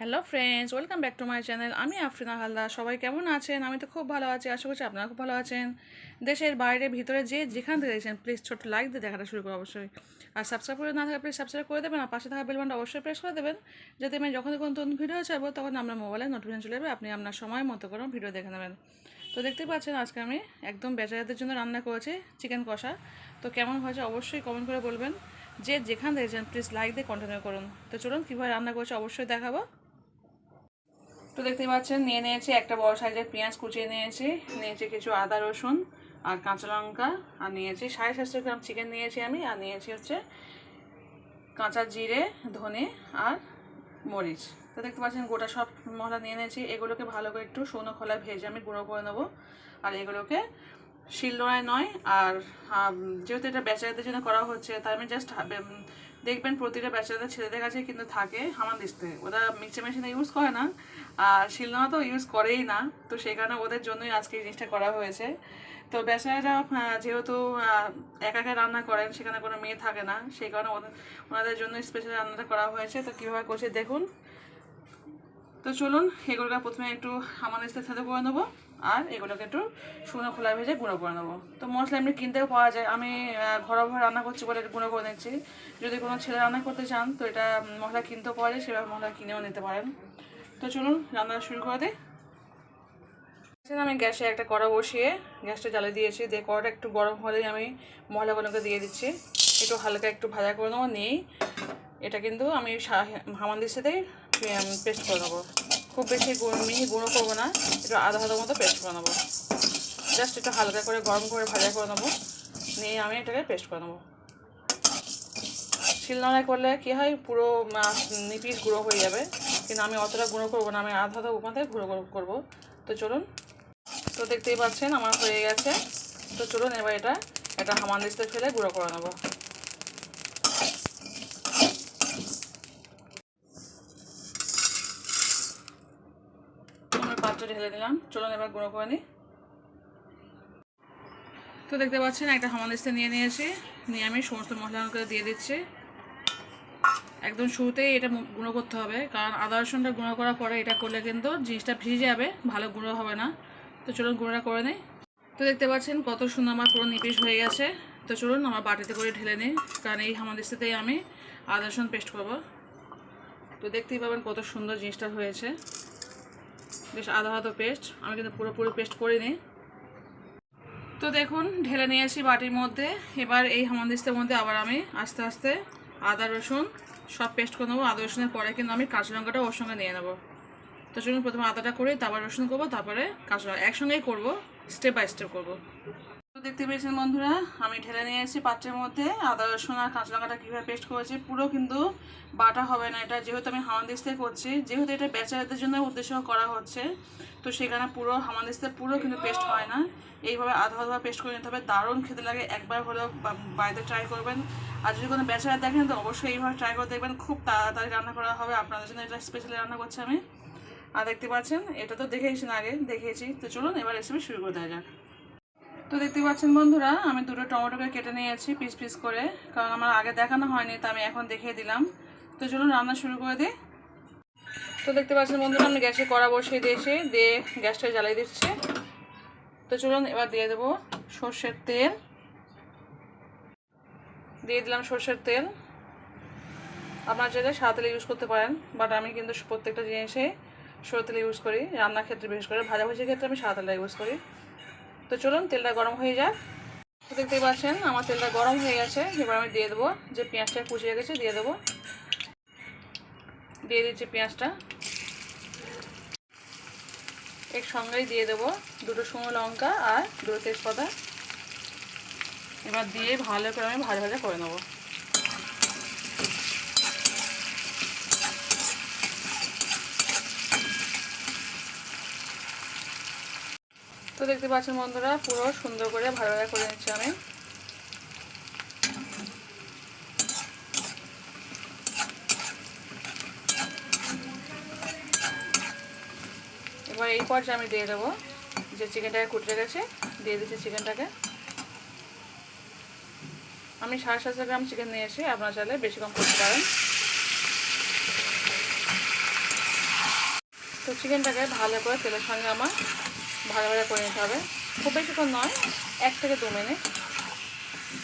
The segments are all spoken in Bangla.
Hello friends welcome back to my channel আমি আফরিনা হালদার। সবাই কেমন আছেন? আমি তো খুব ভালো আছি। আশা করছি আপনারা খুব ভালো আছেন। দেশের বাইরে, ভিতরে যে যেখান থেকে দেখছেন প্লিজ ছোট্ট লাইক দিয়ে দেখাটা শুরু করো অবশ্যই। আর সাবস্ক্রাইব করে না থাকা প্লিজ সাবস্ক্রাইব করে দেবেন। আর পাশে থাকা বেলবানটা অবশ্যই প্রেস করে দেবেন। যাতে আমি যখন কোনো নতুন ভিডিও ছাড়বো, তখন আপনার মোবাইলে নোটিফিকেশন চলে যাবে আপনি আপনার সময় মতো করে ভিডিও দেখে নেবেন। তো দেখতেই পাচ্ছেন, আজকে আমি একদম বেচারাদের জন্য রান্না করেছি চিকেন কষা। তো কেমন হয়েছে অবশ্যই কমেন্ট করে বলবেন। যে যেখান দেখছেন প্লিজ লাইক দিয়ে কন্টিনিউ করুন। তো চলুন, কীভাবে রান্না করেছে অবশ্যই দেখাবো। তো দেখতে পাচ্ছেন, নিয়ে নিয়েছি একটা বড় সাইজের পেঁয়াজ কুচিয়ে নিয়েছি নিয়েছি কিছু আদা, রসুন আর কাঁচা লঙ্কা, আর নিয়েছি সাড়ে সাতশো গ্রাম চিকেন নিয়েছি আমি, আর নিয়েছি হচ্ছে কাঁচা জিরে, ধনে আর মরিচ। তো দেখতে পাচ্ছেন, গোটা সব মশলা নিয়ে নিয়েছি, এগুলোকে ভালো করে একটু শুকনো খোলায় ভেজে আমি গুঁড়ো করে নেব। আর এগুলোকে শিলনোড়ায় নয়, আর যেহেতু এটা বেচারাদের জন্য করা হচ্ছে, তাই আমি জাস্ট দেখবেন প্রতিটা ব্যাচেলারদের ছেলেদের কাছে কিন্তু থাকে হামান দিস্তে ওরা মিক্সার মেশিনে ইউজ করে না, আর শিলনোড়া তো ইউজ করেই না, তো সেই কারণে ওদের জন্যই আজকে এই জিনিসটা করা হয়েছে। তো ব্যাচেলাররা যেহেতু একা একা রান্না করেন, সেখানে কোনো মেয়ে থাকে না, সেই কারণে ওদের, ওনাদের জন্য স্পেশাল রান্নাটা করা হয়েছে। তো কীভাবে করছে দেখুন। তো চলুন, এগুলোকে প্রথমে একটু আমাদের সাথে করে নেব। আর এগুলোকে একটু শুকনো খোলা ভেজে গুঁড়ো করে নেব। তো মশলা এমনি কিনতেও পাওয়া যায়। আমি ঘরোয়াভাবে রান্না করছি বলে গুঁড়ো করে নিচ্ছি। যদি কোনো ছেলে রান্না করতে চান, তো এটা মশলা কিনতেও পাওয়া যায়, সেভাবে মশলা কিনেও নিতে পারেন। তো চলুন, রান্না শুরু করে দিই। এখানে আমি গ্যাসে একটা কড়া বসিয়ে গ্যাসটা জ্বালিয়ে দিয়েছি। দিয়ে কড়াটা একটু গরম হলেই আমি মশলাগুলোকে দিয়ে দিচ্ছি। একটু হালকা একটু ভাজা করে নেব, নিয়েই এটা কিন্তু আমি হামানদির সাথেই পেস্ট করে নেব। খুব বেশি মিহি গুঁড়ো করব না, একটু আধা আধা মতো পেস্ট করে নেব। জাস্ট একটু হালকা করে, গরম করে ভাজা করে নেব। নিয়ে আমি এটাকে পেস্ট করে নেব। শিলনোড়ায় করলে কী হয়, পুরো নিপিস গুঁড়ো হয়ে যাবে। কিন্তু আমি অতটা গুঁড়ো করব না, আমি আধা আধা উপমাতে গুঁড়ো গুঁড়ো করব। তো চলুন, তো দেখতেই পাচ্ছেন, আমার হয়ে গেছে। তো চলুন এবার এটা একটা হামানদিস্তে ফেলে গুঁড়ো করে নেব। আমি ঢেলে দিলাম। চলুন এবার গুঁড়ো করে নিই। তো দেখতে পাচ্ছেন, একটা হামানদিস্তে নিয়ে নিয়েছি। নিয়ে আমি সমস্ত মশলাগুলো দিয়ে দিচ্ছি। একদম শুরুতেই এটা গুঁড়ো করতে হবে, কারণ আদা রসুনটা গুঁড়ো করার পরে এটা করলে কিন্তু জিনিসটা ভিজে যাবে, ভালো গুঁড়ো হবে না। তো চলুন গুঁড়োটা করে নিই। তো দেখতে পাচ্ছেন, কত সুন্দর আমার পুরো নিপিস হয়ে গেছে। তো চলুন আমার বাটিতে করে ঢেলে নিই, কারণ এই হামাদিস্তাতেই আমি আদা রসুন পেস্ট করব। তো দেখতেই পাবেন কত সুন্দর জিনিসটা হয়েছে। বেশ আধা আধা পেস্ট। আমি কিন্তু পুরোপুরি পেস্ট করিনি। তো দেখুন, ঢেলে নিয়ে আসি বাটির মধ্যে। এবার এই হামানদিস্তের মধ্যে আবার আমি আস্তে আস্তে আদা, রসুন সব পেস্ট করে নেব। আদা, রসুনের পরে কিন্তু আমি কাঁচা লঙ্কাটা ওর সঙ্গে নিয়ে নেব। তো চলুন প্রথমে আদাটা করে, তারপর রসুন করব, তারপরে কাঁচা একসঙ্গেই করব, স্টেপ বাই স্টেপ করব। দেখতে পেয়েছেন বন্ধুরা, আমি ঢেলে নিয়ে এসেছি পাত্রের মধ্যে। আদা, রসুন আর কাঁচা লঙ্কাটা কীভাবে পেস্ট করেছি, পুরো কিন্তু বাটা হবে না। এটা যেহেতু আমি হামানদিস্তে করছি, যেহেতু এটা বেচারাদের জন্য উদ্দেশ্য করা হচ্ছে, তো সেখানে পুরো হামানদিস্তে পুরো কিন্তু পেস্ট হয় না। এইভাবে আধা আধা পেস্ট করে নিতে হবে। দারুণ খেতে লাগে, একবার হলেও বাড়িতে ট্রাই করবেন। আর যদি কোনো বেচারা দেখেন, তো অবশ্যই এইভাবে ট্রাই করে দেখবেন। খুব তাড়াতাড়ি রান্না করা হবে। আপনাদের জন্য এটা স্পেশালি রান্না করছি আমি। আর দেখতে পাচ্ছেন, এটা তো দেখেইছেন আগে দেখেছি তো চলুন, এবার রেসিপি শুরু করে দেওয়া যাক। তো দেখতে পাচ্ছেন বন্ধুরা, আমি দুটো টমেটোকে কেটে নিয়েছি পিস পিস করে, কারণ আমার আগে দেখানো হয়নি, তো আমি এখন দেখিয়ে দিলাম। তো চলুন রান্না শুরু করে দিই। তো দেখতে পাচ্ছেন বন্ধুরা, আমি গ্যাসে কড়া বসিয়ে দিয়েছি, দিয়ে গ্যাসটা জ্বালিয়ে দিচ্ছি। তো চলুন এবার দিয়ে দেবো সর্ষের তেল। দিয়ে দিলাম সর্ষের তেল। আপনার চাইলে সাদা ইউজ করতে পারেন বাট আমি কিন্তু প্রত্যেকটা জিনিসে সরু তেল ইউজ করি, রান্নার ক্ষেত্রে বিশেষ করে, ভাজাভুজির ক্ষেত্রে আমি সাদা ইউজ করি। তো চলুন, তেলটা গরম হয়ে যাক। তো দেখতেই পাচ্ছেন, আমার তেলটা গরম হয়ে গেছে। এবার আমি দিয়ে দেবো যে পেঁয়াজটা কুচিয়ে গেছে, দিয়ে দেবো। দিয়ে দিচ্ছি পেঁয়াজটা। এর সঙ্গেই দিয়ে দেবো দুটো শুকনো লঙ্কা আর দুটো তেজপাতা। এবার দিয়ে ভালো করে আমি ভাজা ভাজা করে নেব। তো দেখতে পাচ্ছেন বন্ধুরা, পুরো সুন্দর করে ভালো ভালো করে নিচ্ছি আমি। এবার এই পর্যায়ে আমি দিয়ে দেবো যে চিকেনটাকে কুটে গেছে দিয়ে দিচ্ছি চিকেনটাকে। আমি সাড়ে সাতশো গ্রাম চিকেন নিয়েছি, আপনারা চাইলে বেশি কম করতে পারেন। তো চিকেনটাকে ভালো করে তেলের সঙ্গে আমার ভালো করে নিতে হবে। খুব বেশিক্ষণ নয়, এক থেকে দু মিনিট।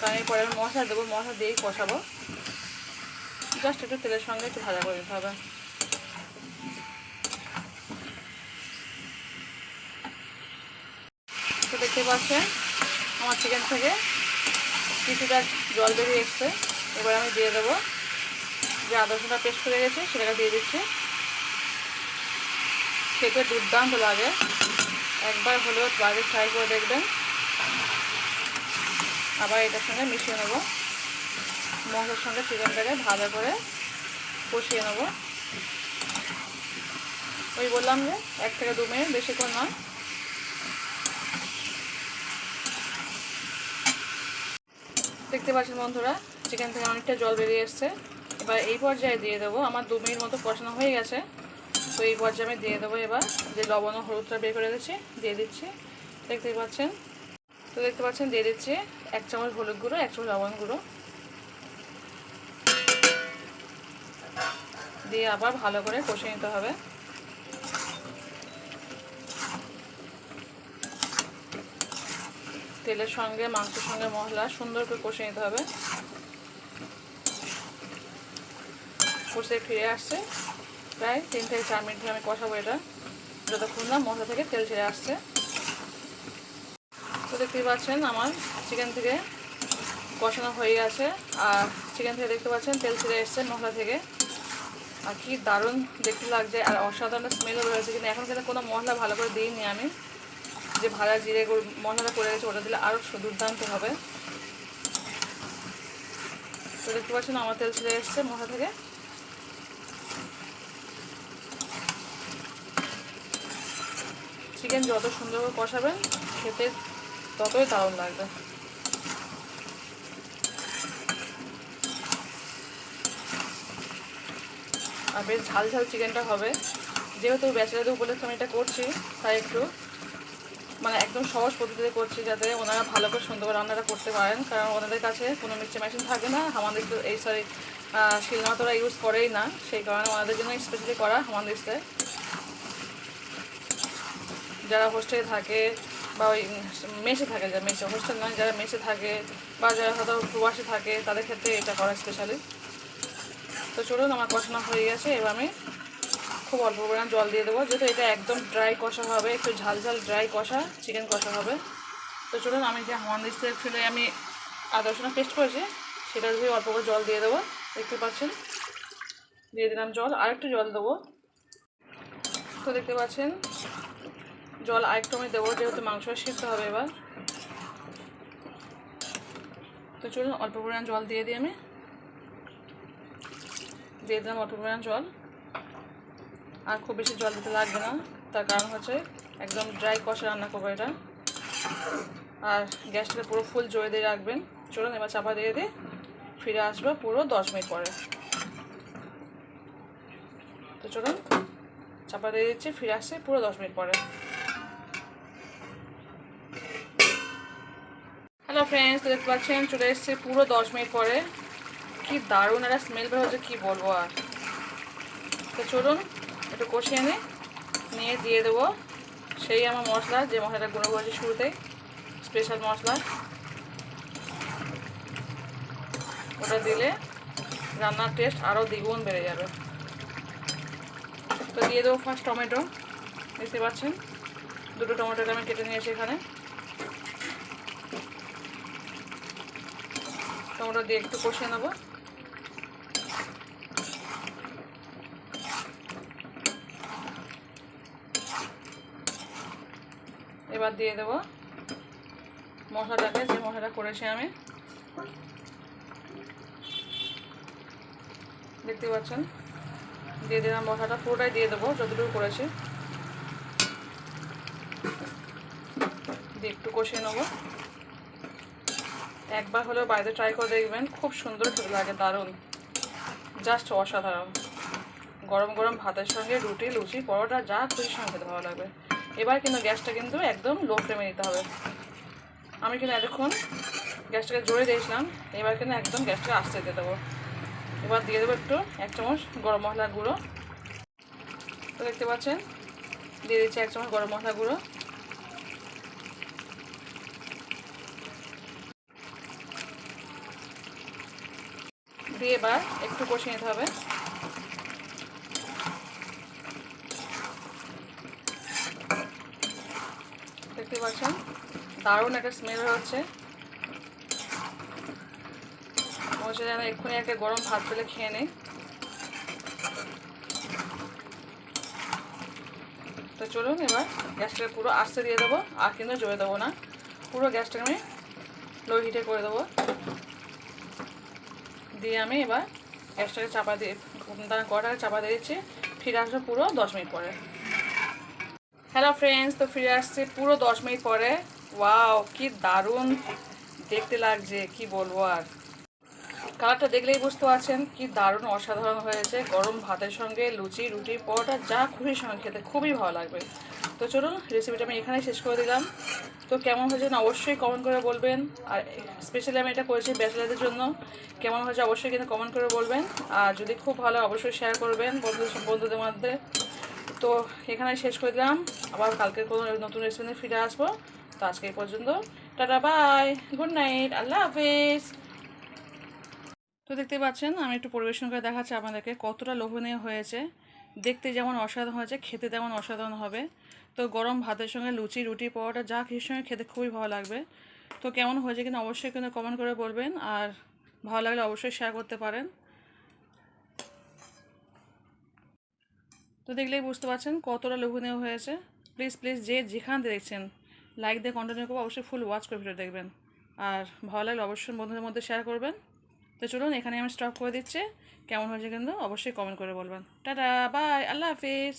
কারণ এরপরে আমি মশলা দেবো, মশলা দিয়েই কষাবো। জাস্ট একটু তেলের সঙ্গে একটু ভাজা করে নিতে হবে। তো দেখতে পাচ্ছেন, আমার চিকেন থেকে কিছুটা জল বেরিয়ে এসছে। এবার আমি দিয়ে দেবো যে আদা রসুনটা পেস্ট করে গেছে, সেটাকে দিয়ে দিচ্ছি। খেতে দুর্দান্ত লাগে। একবার হলেও বাড়িতে ট্রাই করে দেখবেন। আবার এটার সঙ্গে মিশিয়ে নেব। মশলার সঙ্গে চিকেনটাকে ভালো করে কষিয়ে নেব। ওই বললাম যে, এক থেকে দু মিনিট বেশিক্ষণ নয়। দেখতে পাচ্ছেন বন্ধুরা, চিকেন থেকে অনেকটা জল বেরিয়ে এসছে। এবার এই পর্যায়ে দিয়ে দেবো। আমার দু মিনিট মতো কষানো হয়ে গেছে। তো এই পর্যায়ে আমি দিয়ে দেবো এবার। যে লবণ ও হলুদটা বের করে রেখেছি দিয়ে দিচ্ছি। দেখতেই পাচ্ছেন? তো দেখতে পাচ্ছেন, দিয়ে দিচ্ছি এক চামচ হলুদ গুঁড়ো, এক চামচ লবণ গুঁড়ো। দিয়ে আবার ভালো করে কষে নিতে হবে। তেলের সঙ্গে, মাংসের সঙ্গে মশলা সুন্দর করে কষে নিতে হবে। কষে ফিরে আসছে। প্রায় তিন থেকে চার মিনিট ধরে আমি কষাবো এটা। যতক্ষণ না মশলা থেকে তেল ছেড়ে আসছে। তো দেখতেই পাচ্ছেন আমার চিকেন থেকে কষানো হয়ে গেছে। আর চিকেন থেকে দেখতে পাচ্ছেন তেল ছেড়ে এসছে মশলা থেকে। আর কি দারুণ দেখতে লাগছে আর অসাধারণ স্মেলও রয়েছে। কিন্তু এখন কিন্তু কোনো মশলা ভালো করে দিইনি আমি। যে ভাজা জিরে মশলাটা করে গেছে ওটা দিলে আরও দুর্দান্ত হবে। তো দেখতে পাচ্ছেন আমার তেল ছেড়ে এসছে মশলা থেকে। চিকেন যত সুন্দর করে কষাবেন, খেতে ততই দারুণ লাগবে। আর বেশ ঝাল ঝাল চিকেনটা হবে। যেহেতু ব্যাচেলারদের উপলক্ষে আমি এটা করছি, তাই একটু মানে একদম সহজ পদ্ধতিতে করছি যাতে ওনারা ভালো করে সুন্দর করে রান্নাটা করতে পারেন। কারণ ওনাদের কাছে কোনো মিক্সচার মেশিন থাকে না আমাদের তো এই সরি শিলমাতরা ইউজ করেই না। সেই কারণে ওনাদের জন্য স্পেশালি করা আমাদের যারা হোস্টেলে থাকে বা ওই মেসে থাকে যারা মেসে হোস্টেল নয়, যারা মেসে থাকে বা যারা হয়তো প্রবাসে থাকে, তাদের ক্ষেত্রে এটা করা স্পেশালি তো চলুন, আমার কষানো হয়ে গেছে। এবার আমি খুব অল্প পরিমাণ জল দিয়ে দেবো। যেহেতু এটা একদম ড্রাই কষা হবে, একটু ঝাল ঝাল ড্রাই কষা চিকেন কষা হবে। তো চলুন, আমি যে হামানদিস্তের ফেলে আমি আদা রসুন পেস্ট করেছি, সেটা দিয়ে অল্প করে জল দিয়ে দেবো। দেখতে পাচ্ছেন? দিয়ে দিলাম জল আর একটু জল দেবো। তো দেখতে পাচ্ছেন জল আরেকটু আমি দেবো, যেহেতু মাংস সিদ্ধ হবে এবার। তো চলুন, অল্প পরিমাণ জল দিয়ে দিই আমি। দিয়ে দিলাম অল্প পরিমাণ জল। আর খুব বেশি জল দিতে লাগবে না, তার কারণ হচ্ছে একদম ড্রাই কষা রান্না করব এটা। আর গ্যাসটাকে পুরো ফুল জোরে দিয়ে রাখবেন। চলুন, এবার চাপা দিয়ে দিই। ফিরে আসব পুরো দশ মিনিট পরে। তো চলুন, চাপা দিয়ে দিচ্ছি, ফিরে আসছে পুরো দশ মিনিট পরে। হ্যালো ফ্রেন্ডস দেখতে পাচ্ছেন, চলে এসছে পুরো দশ মিনিট পরে। কি দারুণ একটা স্মেল বের হচ্ছে, কী বলব আর? তো চলুন, একটু কষিয়ে নিই নিয়ে দিয়ে দেবো সেই আমার মশলা, যে মশলাটা গুঁড়ো করেছি শুরুতেই স্পেশাল মশলা। ওটা দিলে রান্নার টেস্ট আরও দ্বিগুণ বেড়ে যাবে। তো দিয়ে দেবো ফার্স্ট টমেটো, দেখতে পাচ্ছেন? দুটো টমেটোটা আমি কেটে নিয়েছি এখানে। টমেটো দিয়ে একটু কষিয়ে নেব। এবার দিয়ে দেবো মশলাটাকে, যে মশলাটা করেছি আমি। দেখতে পাচ্ছেন? দিয়ে দিলাম মশলাটা, পুরোটাই দিয়ে দেবো যতটুকু করেছি। দিয়ে একটু কষিয়ে নেব। একবার হলেও বাড়িতে ট্রাই করে দেখবেন, খুব সুন্দর লাগে, দারুণ। জাস্ট অসাধারণ। গরম গরম ভাতের সঙ্গে রুটি, লুচি, পরোটা, যা খুশির সঙ্গে খেতে ভালো লাগবে। এবার কিন্তু গ্যাসটা কিন্তু একদম লো ফ্লেমে দিতে হবে। আমি কিন্তু এতক্ষণ গ্যাসটাকে জোরে দিয়েছিলাম, এবার কিন্তু একদম গ্যাসটাকে আস্তে দিয়ে দেবো। এবার দিয়ে দেবো একটু এক চামচ গরম মশলার গুঁড়ো। তো দেখতে পাচ্ছেন, দিয়ে দিচ্ছি এক চামচ গরম মশলা গুঁড়ো। দিয়ে এবার একটু কষিয়ে নিতে হবে। দেখতে পাচ্ছেন? দারুণ একটা স্মেল হচ্ছে। মনে যেন এক্ষুনি একটা গরম ভাত পেলে খেয়ে নেই। তো চলুন এবার গ্যাসটাকে পুরো আস্তে দিয়ে দেবো, আর কিন্তু জোরে দেবো না। পুরো গ্যাসটাকে আমি লো হিটে করে দেবো। দিয়ে আমি এবার গ্যাসটাকে চাপা দিয়ে তার কড়াটাকে চাপা দিয়ে দিচ্ছি। ফিরে আসব পুরো দশ মিনিট পরে। হ্যালো ফ্রেন্ডস তো ফিরে আসছি পুরো দশ মিনিট পরে। ওয়াও কি দারুণ দেখতে লাগছে, কি বলব আর। কালারটা দেখলেই বুঝতে পারছেন কি দারুণ অসাধারণ হয়েছে। গরম ভাতের সঙ্গে লুচি, রুটি, পরোটা, যা খুবই সঙ্গে খেতে, খুবই ভালো লাগবে। তো চলুন রেসিপিটা আমি এখানেই শেষ করে দিলাম। তো কেমন হয়েছে না, অবশ্যই কমেন্ট করে বলবেন। আর স্পেশালি আমি এটা করেছি ব্যাচেলারদের জন্য। কেমন হয়েছে অবশ্যই কিন্তু কমেন্ট করে বলবেন। আর যদি খুব ভালো অবশ্যই শেয়ার করবেন বন্ধুদের বন্ধুদের মধ্যে। তো এখানে শেষ করে দিলাম। আবার কালকে কোনো নতুন রেসিপি ফিরে আসব। তো আজকে এই পর্যন্ত। টাটা বাই গুড নাইট আল্লাহ হাফিজ। তো দেখতে পাচ্ছেন, আমি একটু পরিবেশন করে দেখাচ্ছি আপনাদেরকে কতটা লোভনীয় হয়েছে। দেখতে যেমন অসাধারণ হয়েছে, খেতে তেমন অসাধারণ হবে। তো গরম ভাতের সঙ্গে লুচি, রুটি, পরোটা, যা কিছুর সঙ্গে খেতে খুবই ভালো লাগবে। তো কেমন হয়েছে কিন্তু অবশ্যই কিন্তু কমেন্ট করে বলবেন, আর ভালো লাগলে অবশ্যই শেয়ার করতে পারেন। তো দেখলেই বুঝতে পারছেন কতটা লোভনীয় হয়েছে। প্লিজ প্লিজ যে যেখান দেখছেন লাইক দিয়ে কন্টিনিউ করব অবশ্যই ফুল ওয়াচ করে ভিডিও দেখবেন। আর ভালো লাগলে অবশ্যই বন্ধুদের মধ্যে শেয়ার করবেন। তো চলুন এখানে আমি স্টপ করে দিচ্ছি। কেমন হয়েছে কিন্তু অবশ্যই কমেন্ট করে বলবেন। টাটা বাই আল্লাহ হাফিজ।